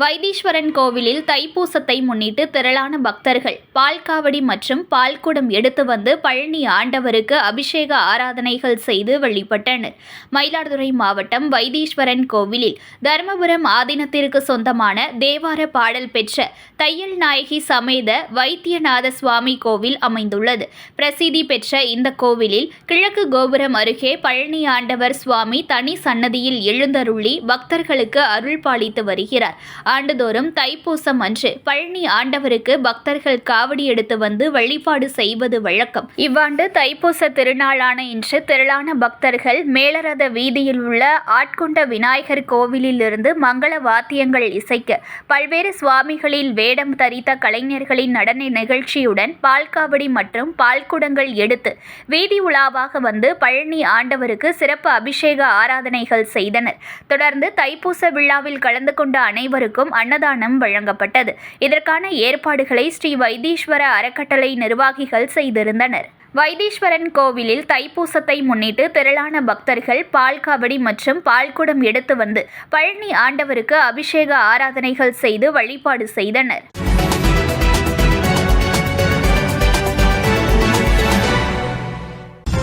Vaitheeswaran கோவிலில் தைப்பூசத்தை முன்னிட்டு திரளான பக்தர்கள் பால்காவடி மற்றும் பால்குடம் எடுத்து வந்து பழனி ஆண்டவருக்கு அபிஷேக ஆராதனைகள் செய்து வழிபட்டனர். மயிலாடுதுறை மாவட்டம் வைத்தீஸ்வரன் கோவிலில் தருமபுரம் ஆதீனத்திற்கு சொந்தமான தேவார பாடல் பெற்ற தையல் நாயகி சமேத வைத்தியநாத சுவாமி கோவில் அமைந்துள்ளது. பிரசித்தி பெற்ற இந்த கோவிலில் கிழக்கு கோபுரம் அருகே பழனி ஆண்டவர் சுவாமி தனி சன்னதியில் எழுந்தருளி பக்தர்களுக்கு அருள் பாலித்து வருகிறார். ஆண்டுதோறும் தைப்பூசம் அன்று பழனி ஆண்டவருக்கு பக்தர்கள் காவடி எடுத்து வந்து வழிபாடு செய்வது வழக்கம். இவ்வாண்டு தைப்பூச திருநாளான இன்று திரளான பக்தர்கள் மேலரத வீதியில் உள்ள ஆட்கொண்ட விநாயகர் கோவிலிலிருந்து மங்கள வாத்தியங்கள் இசைக்க பல்வேறு சுவாமிகளில் வேடம் தரித்த கலைஞர்களின் நடன நிகழ்ச்சியுடன் பால்காவடி மற்றும் பால்குடங்கள் எடுத்து வீதி உலாவாக வந்து பழனி ஆண்டவருக்கு சிறப்பு அபிஷேக ஆராதனைகள் செய்தனர். தொடர்ந்து தைப்பூச விழாவில் கலந்து கொண்ட அனைவருக்கும் அன்னதானம் வழங்கப்பட்டது. இதற்கான ஏற்பாடுகளை ஸ்ரீ வைத்தீஸ்வர அறக்கட்டளை நிர்வாகிகள் செய்திருந்தனர். வைத்தீஸ்வரன் கோவிலில் தைப்பூசத்தை முன்னிட்டு திரளான பக்தர்கள் பால் காவடி மற்றும் பால்குடம் எடுத்து வந்து பழனி ஆண்டவருக்கு அபிஷேக ஆராதனைகள் செய்து வழிபாடு செய்தனர்.